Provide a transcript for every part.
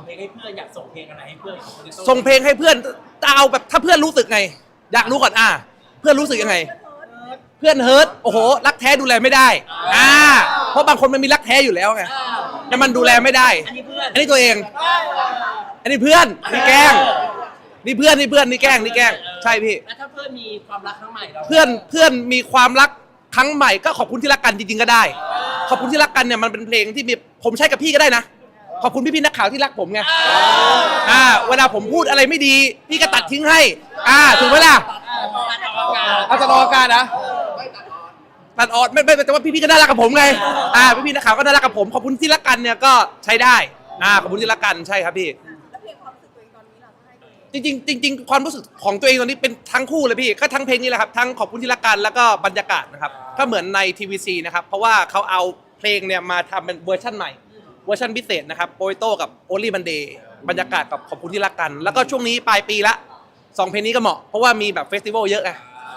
งเพลงให้เพื่อนอยากส่งเพลงอะไรให้เพื่อนของ Potato ส่งเพลงให้เพื่อนเอาแบบถ้าเพื่อนรู้สึกไง อยากรู้ก่อนอะ เพื่อนรู้สึกยังไง เพื่อนเฮิร์ตโอ้โหรักแท้ดูแลไม่ได้อ่าเพราะบางคนมันมีรักแท้อยู่แล้วไงแต่มันดูแลไม่ได้ อันนี้เพื่อนอันนี้ตัวเอง อันนี้เพื่อนนี่แกล้งนี่เพื่อนนี่เพื่อนนี่แกล้งนี่แกล้งใช่พี่ แล้วถ้าเพื่อนมีความรักครั้งใหม่เราเพื่อนเพื่อนมีความรักครั้งใหม่ก็ขอบคุณที่รักกันจริงๆก็ได้ ขอบคุณที่รักกันเนี่ยมันเป็นเพลงที่มีผมใช้กับพี่ก็ได้นะ ขอบคุณพี่พี่ๆนักข่าวที่รักผมไงอ่าเวลาผมพูดอะไรไม่ดี พี่ก็ตัดทิ้งให้ อ่าถูกไหมล่ะเอาจะรออาการนะตัดออดไม่ไม่แต่ว่าพี่พี่ๆก็น่ารักกับผมไงอ่าพี่พี่ๆนักข่าวก็น่ารักกับผมขอบคุณที่รักกันเนี่ยก็ใช้ได้อ่าขอบคุณที่รักกันใช่ครับพี่ แล้วเพลงความรู้สึกตัวเองตอนนี้เราให้ตัวเองจริงๆจริงๆความรู้สึกของตัวเองตอนนี้เป็นทั้งคู่เลยพี่ ก็ทั้งเพลงนี้แหละครับทั้งขอบคุณที่รักกันแล้วก็บรรยากาศนะครับก็เหมือนใน TVC นะครับ เพราะว่าเขาเอาเพลงเนี่ยมาทำเป็นเวอร์ชันใหม่เวอร์ชันพิเศษนะครับโปรโตกับ Only Monday บรรยากาศกับขอบคุณที่รักกัน แล้วก็ช่วงนี้ปลายปีละสองเพลงนี้ก็เหมาะ เพราะว่ามีแบบเฟสติวัลเยอะไง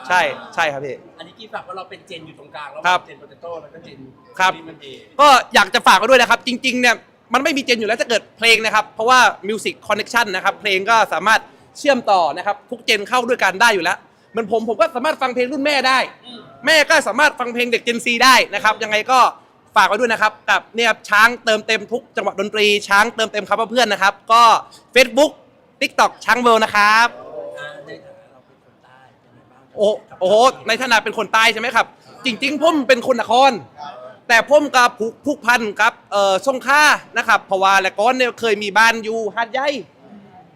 ใช่ใช่ครับพี่ อันนี้กี้ฝากว่าเราเป็นเจนอยู่ตรงกลางแล้วครับเจนโปเตโต้แล้วก็เจนครับนี่มันเองก็อยากจะฝากไว้ด้วยนะครับ จริงๆเนี่ยมันไม่มีเจนอยู่แล้วจะเกิดเพลงนะครับ เพราะว่า Music Connection นะครับ เพลงก็สามารถเชื่อมต่อนะครับ ทุกเจนเข้าด้วยกันได้อยู่แล้วเหมือนผมผมก็สามารถฟังเพลงรุ่นแม่ได้ แม่ก็สามารถฟังเพลงเด็กเจนซีได้นะครับ ยังไงก็ ฝากไว้ด้วยนะครับกับเนี่ยช้างเติมเต็มทุกจังหวะดนตรีช้างเติมเต็มคำว่าเพื่อนนะครับ ก็ Facebook TikTok ช้างเวลนะครับในฐานะเราเป็นคนใต้เป็นไงบ้างโอ้โอ้โหในฐานะเป็นคนใต้ใช่ไหมครับ จริง ๆผมเป็นคนนคร แต่ผมกับผูกผูกพันกับเอ่อสงขลานะครับเพราะว่าและก้อนเนี่ยเคยมีบ้านอยู่หาดใหญ่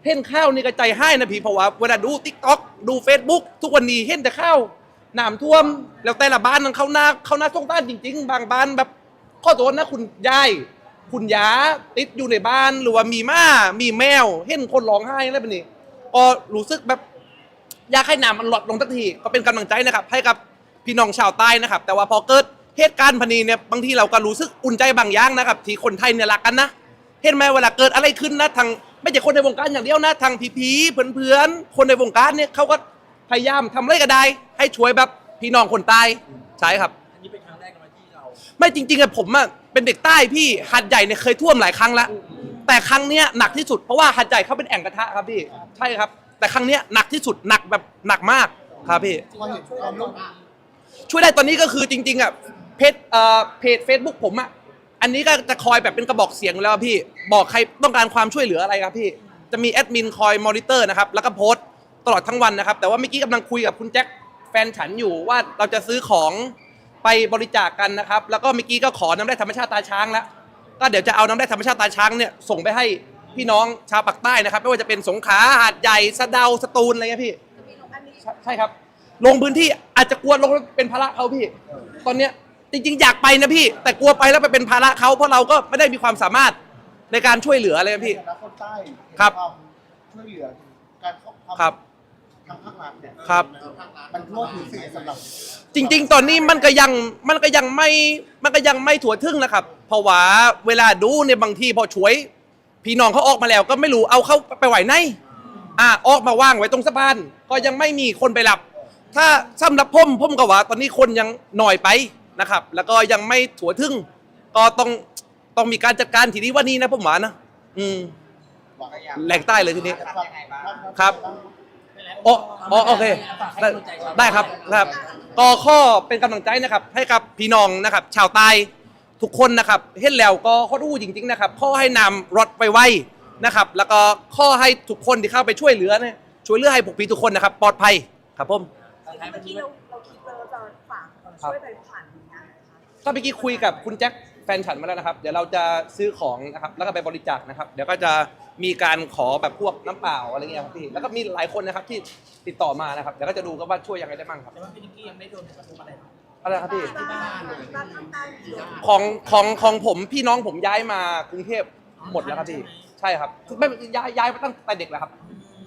เห็นข้าวนี่ก็ใจให้นะพี่เพราะว่าเวลาดูทิกต็อกดู Facebook ทุกวันนี้เห็นแต่ข้าวน้ำท่วม แล้วแต่ละบ้านนั้นเข้าหน้าเข้าหน้าสงต้านจริง ๆ บางบ้านแบบ ข้อโทษนะคุณยายคุณยาติดอยู่ในบ้านหรือว่ามีหม้ามีแมว เห็นคนร้องไห้อะไรแบบนี้ก็รู้สึกแบบอยากให้น้ำมันหลดลงสักทีก็เป็นกำลังใจนะครับ ให้กับพี่น้องชาวใต้นะครับ แต่ว่าพอเกิดเหตุการณ์พนีเนี่ยบางทีเราก็รู้สึกอุ่นใจบางอย่างนะครับ ที่คนไทยเนี่ยรักกันนะเห็นไหมเวลาเกิดอะไรขึ้นนะทางไม่ใช่คนในวงการอย่างเดียวนะทางผีๆเพื่อนๆคนในวงการเนี่ยเขาก็พยายามทำอะไรก็ได้ ให้ช่วยแบบพี่น้องคนใต้ใช่ครับ ไม่จริงๆอะผมอะเป็นเด็กใต้พี่หัดใหญ่เนี่ยเคยท่วมหลายครั้งแล้วแต่ครั้งเนี้ยหนักที่สุดเพราะว่าหัดใหญ่เขาเป็นแอ่งกระทะครับพี่ใช่ครับ แต่ครั้งเนี้ยหนักที่สุดหนักแบบหนักมากครับพี่พอเห็นความร่วมมือช่วยได้ตอนนี้ก็คือจริงๆอะเพจเอ่อเพจเฟซบุ๊กผมอะอันนี้ก็จะคอยแบบเป็นกระบอกเสียงอยู่แล้วพี่ บอกใครต้องการความช่วยเหลืออะไรครับพี่ จะมีแอดมินคอยมอนิเตอร์นะครับ แล้วก็โพสต์ตลอดทั้งวันนะครับ แต่ว่าเมื่อกี้กำลังคุยกับคุณแจ็คแฟนฉันอยู่ว่าเราจะซื้อของ ไปบริจาคกันนะครับ แล้วก็เมื่อกี้ก็ขอน้ำแร่ธรรมชาติตาช้างแล้วก็เดี๋ยวจะเอาน้ำแร่ธรรมชาติตาช้างเนี่ยส่งไปให้พี่น้องชาวปากใต้นะครับ ไม่ว่าจะเป็นสงขลาหาดใหญ่สะเดาสตูลอะไรเงี้ยพี่จะมีลงอันนี้ใช่ใช่ครับ ลงพื้นที่อาจจะกลัวลงแล้วเป็นภาระเขาพี่ ตอนเนี้ยจริง ๆ อยากไปนะพี่ แต่กลัวไปแล้วไปเป็นภาระเขาเพราะเราก็ไม่ได้มีความสามารถในการช่วยเหลืออะไรนะพี่ ในฐานะคนใต้ครับความช่วยเหลือการขอความครับ ทางภาครัฐเนี่ยครับ มันทั่วถึงสิ่งสำหรับจริง ๆ ตอนนี้มันก็ยังมันก็ยังไม่มันก็ยังไม่ถั่วถึงนะครับ เพราะว่าเวลาดูเนี่ยบางทีพอช่วย พี่น้องเขาออกมาแล้วก็ไม่รู้เอาเข้าไปไหวไหนอ่าออกมาว่างไว้ตรงสะพานก็ยังไม่มีคนไปรับ ถ้าสำหรับผมผมก็ว่า ตอนนี้คนยังหน่อยไปนะครับ แล้วก็ยังไม่ถั่วถึงก็ต้องต้องมีการจัดการทีนี้ว่านี้นะผมว่านะอืมแหล่งใต้เลยทีนี้ ครับ โอ้โอ้โอเคได้ได้ครับครับก็ข้อเป็นกำลังใจนะครับ ให้กับพี่น้องนะครับ ชาวใต้ทุกคนนะครับเห็นแล้วก็ข้อรู้จริง ๆ นะครับ ข้อให้นำรถไปไว้นะครับ แล้วก็ข้อให้ทุกคนที่เข้าไปช่วยเหลือเนี่ยช่วยเหลือให้พวกพี่ทุกคนนะครับ ปลอดภัยครับผมเมื่อกี้เราเราคิดว่าเราจะฝากช่วยไปผ่านงานนะคะก็เมื่อกี้คุยกับคุณแจ็ค แฟนฉันมาแล้วนะครับ เดี๋ยวเราจะซื้อของนะครับ แล้วก็ไปบริจาคนะครับ เดี๋ยวก็จะมีการขอแบบพวกน้ำเปล่าอะไรเงี้ยครับพี่ แล้วก็มีหลายคนนะครับที่ติดต่อมานะครับ เดี๋ยวก็จะดูกันว่าช่วยยังไงได้บ้างครับ แต่ว่าพี่นิกกี้ยังไม่โดนกระทบอะไรหรอกอะไรครับพี่บ้านบ้านทางใต้มีโดนของของของผมพี่น้องผมย้ายมากรุงเทพหมดแล้วครับพี่ ใช่ครับคือไม่ย้ายย้ายมาตั้งแต่เด็กแล้วครับ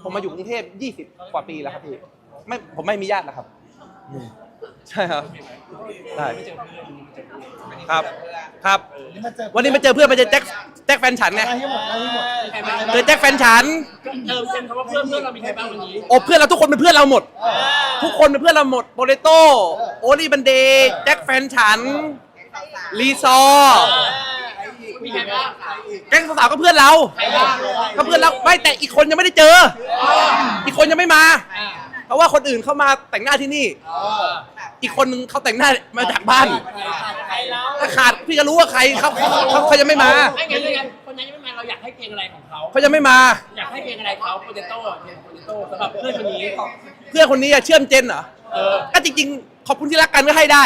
ผมมาอยู่กรุงเทพ20 กว่าปีแล้วครับพี่ ไม่ผมไม่มีญาติแล้วครับ อืม ใช่ครับได้ครับครับนี่มาเจอวันนี้มาเจอเพื่อนมาเจอแจ็คแจ็คแฟนฉันไงได้ให้หมดได้ให้หมดใครบ้างเจอแจ็คแฟนฉันเออเป็นคำว่าเพื่อนเพื่อนเรามีใครบ้างวันนี้โอ้เพื่อนเราทุกคนเป็นเพื่อนเราหมด ทุกคนเป็นเพื่อนเราหมดโปเตโต้โอลีบันเดย์แจ็คแฟนฉันลีซอร์มีมีใครบ้างแก๊งสาวๆก็เพื่อนเราใครบ้างก็เพื่อนเราไม่แต่อีกคนยังไม่ได้เจอ อีกคนยังไม่มาอ่าเพราะว่าคนอื่นเข้ามาแต่งหน้าที่นี่ อีกคนนึงเขาแต่งหน้ามาจากบ้าน ใครแล้วถ้าขาดพี่ก็รู้ว่าใครเขาเขาเขาเขายังไม่มาไม่งั้นไม่งั้นคนนั้นยังไม่มาเราอยากให้เพลงอะไรของเขาเขายังไม่มา อยากให้เพลงอะไรเขาโปเตโต้เพลงโปเตโต้สำหรับเพื่อนคนนี้เพื่อนคนนี้อะเชื่อมเจนเหรอเออก็จริงๆ ขอบคุณที่รักกันก็ให้ได้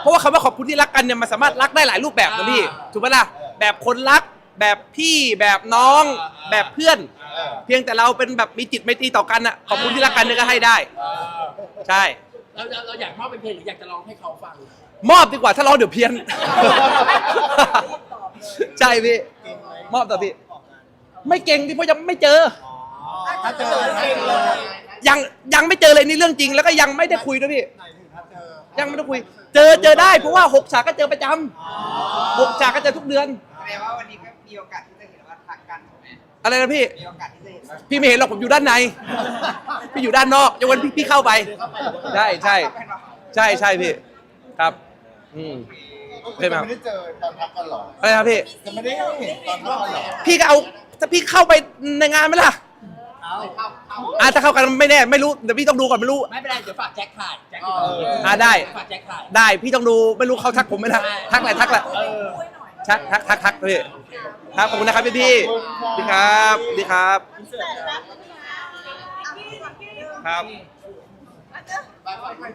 เพราะว่าคำว่าขอบคุณที่รักกันเนี่ยมันสามารถรักได้หลายรูปแบบนะพี่ถูกไหมล่ะแบบคนรัก แบบพี่แบบน้อง แบบเพื่อน เพียงแต่เราเป็นแบบมีจิตไมตรีต่อกันอะขอบคุณที่รักกันเนี่ยก็ให้ได้ ใช่ เราเราเราอยากมอบเป็นเพลงหรืออยากจะร้องให้เขาฟัง มอบดีกว่าถ้าร้องเดี๋ยวเพี้ยน ใช่พี่ มอบต่อพี่ ไม่เก่งที่เพราะยังไม่เจอ ถ้าเจอถ้าเจอยังยังไม่เจอเลยนี่เรื่องจริง แล้วก็ยังไม่ได้คุยด้วยพี่ไหนถึงถ้าเจอยังไม่ได้คุย เจอเจอได้เพราะว่าหกฉากก็เจอประจำหกฉากก็เจอทุกเดือน แสดงว่าวันนี้ก็มีโอกาสที่จะเห็นว่าทักกันถูกไหมอะไรนะพี่ มีโอกาสที่จะเห็นว่า พี่ไม่เห็นหรอกผมอยู่ด้านใน พี่อยู่ด้านนอกยกเว้นพี่พี่เข้าไปใช่ใช่เป็นว่าใช่ใช่พี่ ครับ อืมก็คือจะไม่ได้เจอตอนพักกันหรออะไรนะพี่ จะไม่ได้เห็นตอนพักกันหรอพี่ก็เอาถ้าพี่เข้าไปในงานไหมล่ะเอาเข้าเข้าอะถ้าเข้ากันไม่แน่ไม่รู้เดี๋ยวพี่ต้องดูก่อนไม่รู้ ไม่เป็นไรเดี๋ยวฝากแจ็คถ่ายแจ็คอยู่ตรงนี้อ่าได้ ฝากแจ็คถ่าย ได้พี่ต้องดูไม่รู้เขาทักผมไหมนะทักแหละทักแหละ เออช่วยหน่อย ทักทักทักทักพี่ครับขอบคุณนะครับพี่พี่ดีครับดีครับเสร็จแล้วคุณพี่อะพี่พี่ครับอะเด้อ